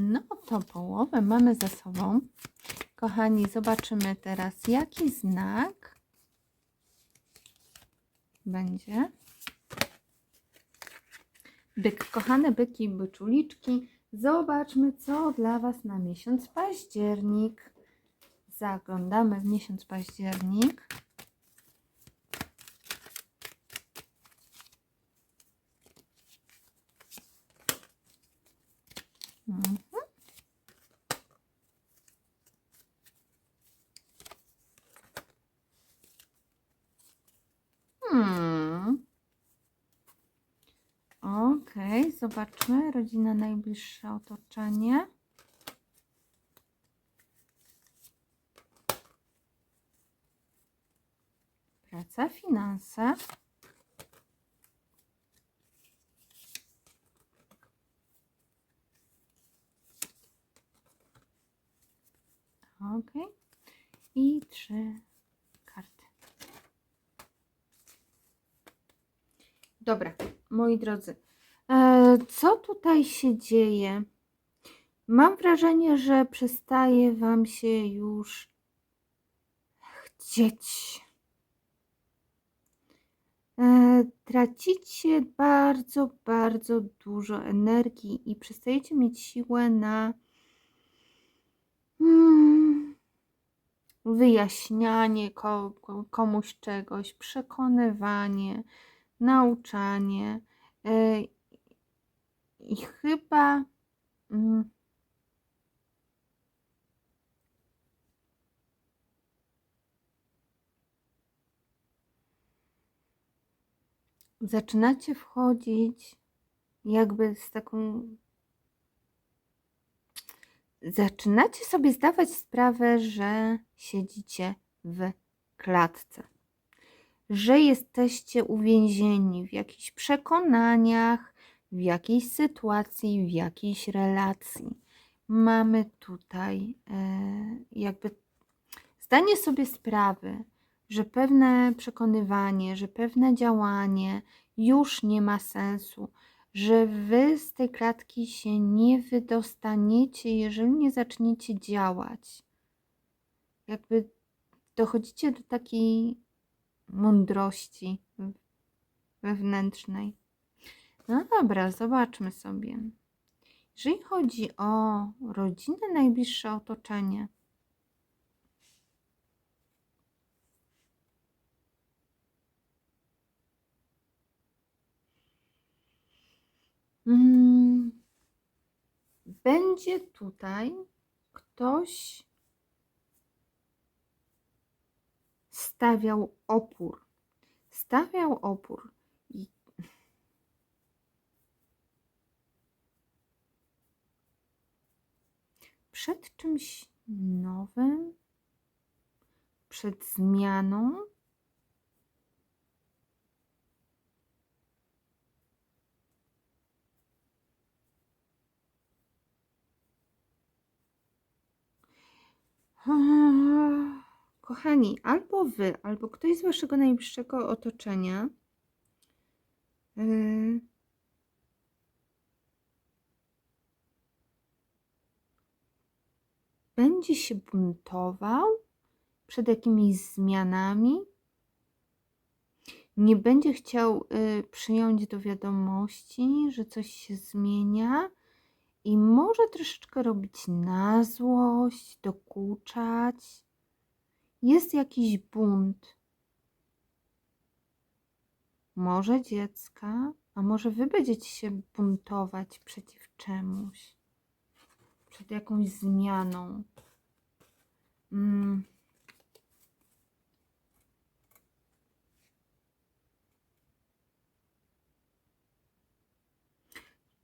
No to połowę mamy za sobą. Kochani, zobaczymy teraz, jaki znak będzie. Byk, kochane byki byczuliczki, zobaczmy, co dla Was na miesiąc październik. Zaglądamy w miesiąc październik. Zobaczmy. Rodzina, najbliższe otoczenie. Praca, finanse. Okej. I trzy karty. Dobra, moi drodzy, co tutaj się dzieje? Mam wrażenie, że przestaje Wam się już chcieć. E, tracicie bardzo, bardzo dużo energii i przestajecie mieć siłę na mm, wyjaśnianie ko- ko- komuś czegoś, przekonywanie, nauczanie. I chyba. mm, Zaczynacie wchodzić jakby z taką. Zaczynacie sobie zdawać sprawę, że siedzicie w klatce że jesteście uwięzieni w jakichś przekonaniach, w jakiejś sytuacji, w jakiejś relacji. Mamy tutaj e, jakby zdanie sobie sprawy, że pewne przekonywanie, że pewne działanie już nie ma sensu, że wy z tej klatki się nie wydostaniecie, jeżeli nie zaczniecie działać. Jakby dochodzicie do takiej mądrości wewnętrznej. No dobra, zobaczmy sobie. Jeżeli chodzi o rodzinę, najbliższe otoczenie, mm, będzie tutaj ktoś stawiał opór. Stawiał opór. I przed czymś nowym, przed zmianą. Kochani, albo wy, albo ktoś z waszego najbliższego otoczenia yy, będzie się buntował przed jakimiś zmianami, nie będzie chciał y, przyjąć do wiadomości, że coś się zmienia i może troszeczkę robić na złość, dokuczać. Jest jakiś bunt. Może dziecka, a może wy będziecie się buntować przeciw czemuś, przed jakąś zmianą. Mm.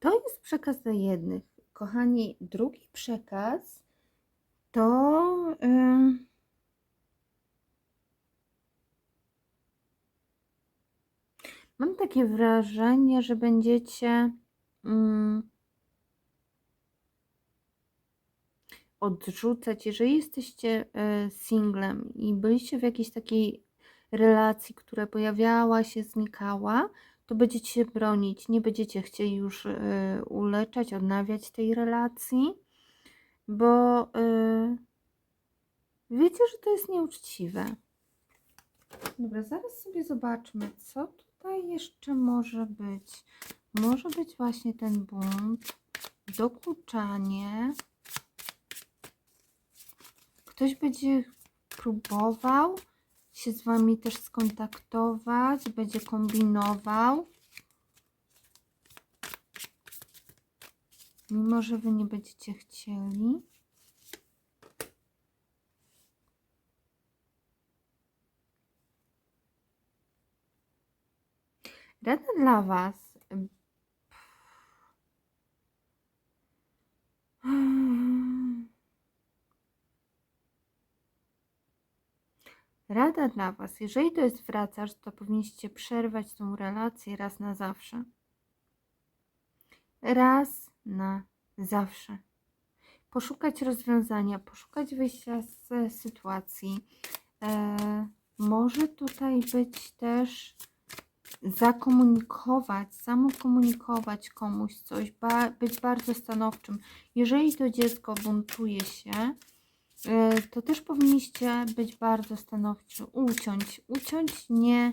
To jest przekaz dla jednych. Kochani, drugi przekaz to. Yy, mam takie wrażenie, że będziecie. Yy, odrzucać, jeżeli jesteście e, singlem i byliście w jakiejś takiej relacji, która pojawiała się, znikała, to będziecie się bronić, nie będziecie chcieli już y, uleczać, odnawiać tej relacji, bo y, wiecie, że to jest nieuczciwe. Dobra, zaraz sobie zobaczmy, co tutaj jeszcze może być. Może być właśnie ten bunt, dokuczanie. Ktoś będzie próbował się z Wami też skontaktować, będzie kombinował. Mimo, że Wy nie będziecie chcieli. Rada dla Was. Rada dla Was. Jeżeli to jest wracasz, to powinniście przerwać tą relację raz na zawsze. Raz na zawsze. Poszukać rozwiązania, poszukać wyjścia z sytuacji. E, może tutaj być też zakomunikować, samokomunikować komuś coś, ba, być bardzo stanowczym. Jeżeli to dziecko buntuje się, to też powinniście być bardzo stanowczy, uciąć, uciąć, nie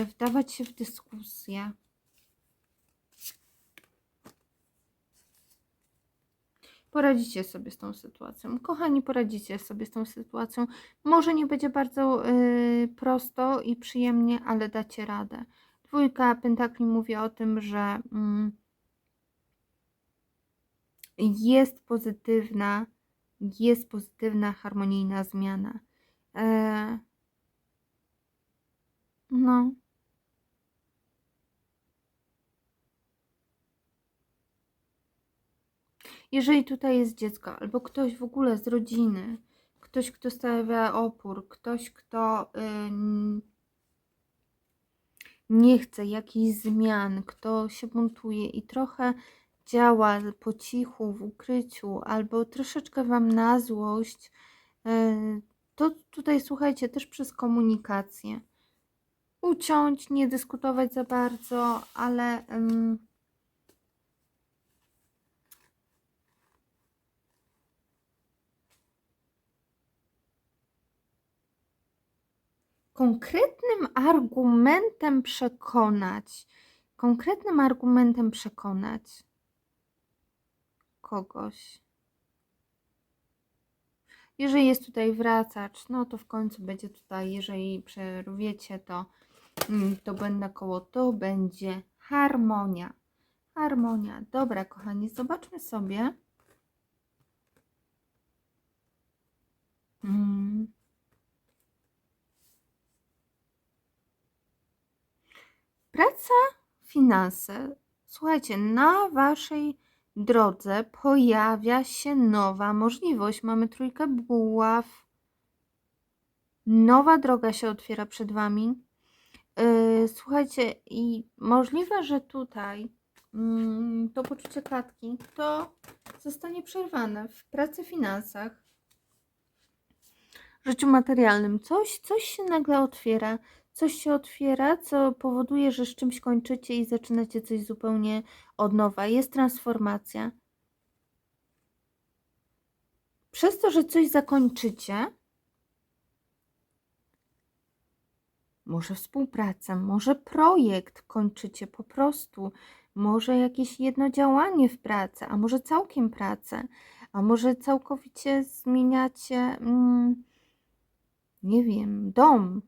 y, wdawać się w dyskusję. Poradzicie sobie z tą sytuacją. Kochani, poradzicie sobie z tą sytuacją. Może nie będzie bardzo y, prosto i przyjemnie, ale dacie radę. Dwójka Pentakli mówi o tym, że mm, jest pozytywna, jest pozytywna, harmonijna zmiana. E, no. Jeżeli tutaj jest dziecko, albo ktoś w ogóle z rodziny, ktoś, kto stawia opór, ktoś, kto ym, nie chce jakichś zmian, kto się buntuje i trochę działa po cichu, w ukryciu, albo troszeczkę Wam na złość, yy, to tutaj słuchajcie też przez komunikację. Uciąć, nie dyskutować za bardzo, ale. Ym, konkretnym argumentem przekonać, konkretnym argumentem przekonać kogoś. Jeżeli jest tutaj wracacz, no to w końcu będzie tutaj, jeżeli przerwiecie to, mm, to będę koło, to będzie harmonia. Harmonia. Dobra, kochani, zobaczmy sobie. Hmm. Praca, finanse. Słuchajcie, na waszej drodze pojawia się nowa możliwość. Mamy trójkę buław. Nowa droga się otwiera przed wami. Yy, słuchajcie, i możliwe, że tutaj yy, to poczucie klatki to zostanie przerwane w pracy, finansach, życiu materialnym. Coś, coś się nagle otwiera coś się otwiera, co powoduje, że z czymś kończycie i zaczynacie coś zupełnie od nowa. Jest transformacja. Przez to, że coś zakończycie, może współpracę, może projekt kończycie po prostu, może jakieś jedno działanie w pracy, a może całkiem pracę, a może całkowicie zmieniacie, mm, nie wiem, dom,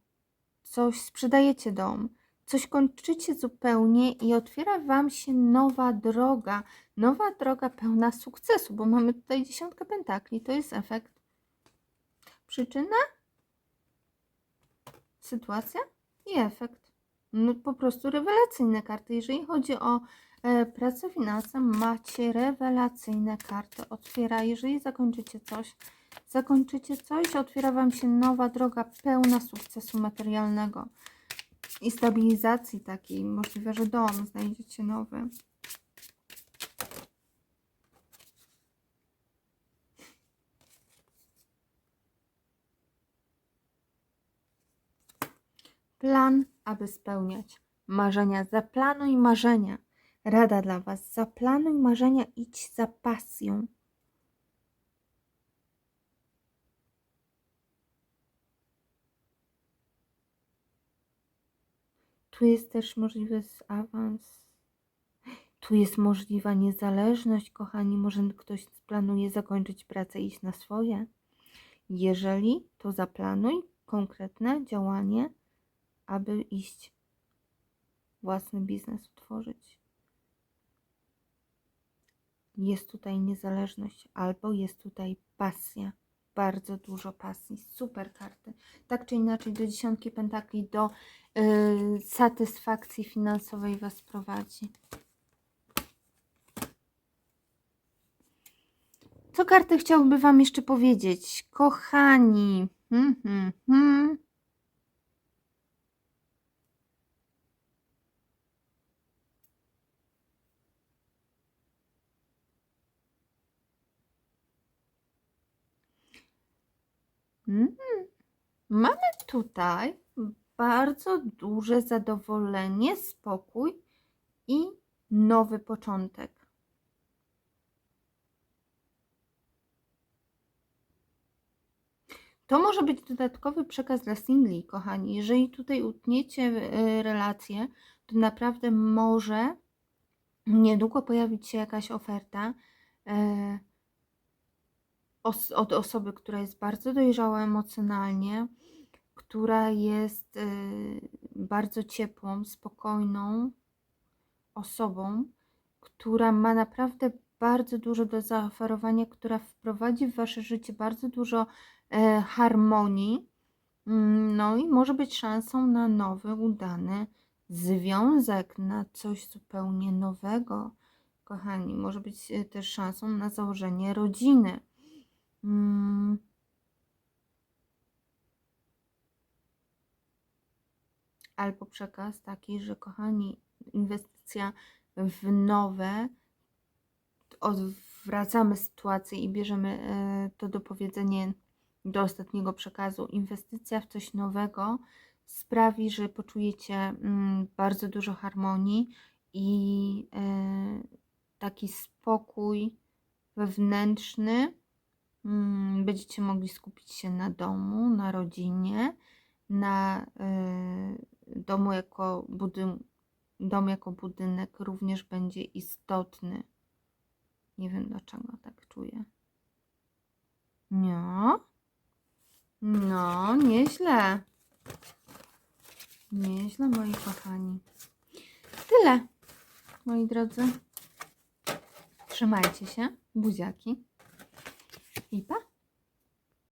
coś sprzedajecie dom, coś kończycie zupełnie i otwiera Wam się nowa droga, nowa droga pełna sukcesu, bo mamy tutaj dziesiątkę pentakli, to jest efekt. Przyczyna? Sytuacja i efekt. No, po prostu rewelacyjne karty. Jeżeli chodzi o e, pracę finanse, macie rewelacyjne karty. Otwiera, jeżeli zakończycie coś, zakończycie coś, otwiera Wam się nowa droga pełna sukcesu materialnego i stabilizacji takiej. Możliwe, że dom znajdziecie nowy. Plan, aby spełniać marzenia. Zaplanuj marzenia. Rada dla Was. Zaplanuj marzenia, idź za pasją. Tu jest też możliwy awans. Tu jest możliwa niezależność, kochani. Może ktoś planuje zakończyć pracę i iść na swoje. Jeżeli, to zaplanuj konkretne działanie, aby iść własny biznes utworzyć. Jest tutaj niezależność, albo jest tutaj pasja. Bardzo dużo pasji. Super karty. Tak czy inaczej, do dziesiątki pentakli, do yy, satysfakcji finansowej Was prowadzi. Co karty chciałby Wam jeszcze powiedzieć? Kochani. Hmm, hmm, hmm. Mhm. Mamy tutaj bardzo duże zadowolenie, spokój i nowy początek. To może być dodatkowy przekaz dla singli, kochani. Jeżeli tutaj utniecie y, relacje, to naprawdę może niedługo pojawić się jakaś oferta e, os od osoby, która jest bardzo dojrzała emocjonalnie, która jest y, bardzo ciepłą, spokojną osobą, która ma naprawdę bardzo dużo do zaoferowania, która wprowadzi w wasze życie bardzo dużo e, harmonii. Mm, No i może być szansą na nowy, udany związek, na coś zupełnie nowego. Kochani, może być e, też szansą na założenie rodziny. Mm. Albo przekaz taki, że kochani, inwestycja w nowe, odwracamy sytuację i bierzemy e, to do powiedzenia do ostatniego przekazu. Inwestycja w coś nowego sprawi, że poczujecie mm, bardzo dużo harmonii i e, taki spokój wewnętrzny. Mm, Będziecie mogli skupić się na domu, na rodzinie, na e, domu jako budyn dom jako budynek również będzie istotny. Nie wiem dlaczego tak czuję. No. No, nieźle. Nieźle, moi kochani. Tyle, moi drodzy. Trzymajcie się, buziaki. I pa.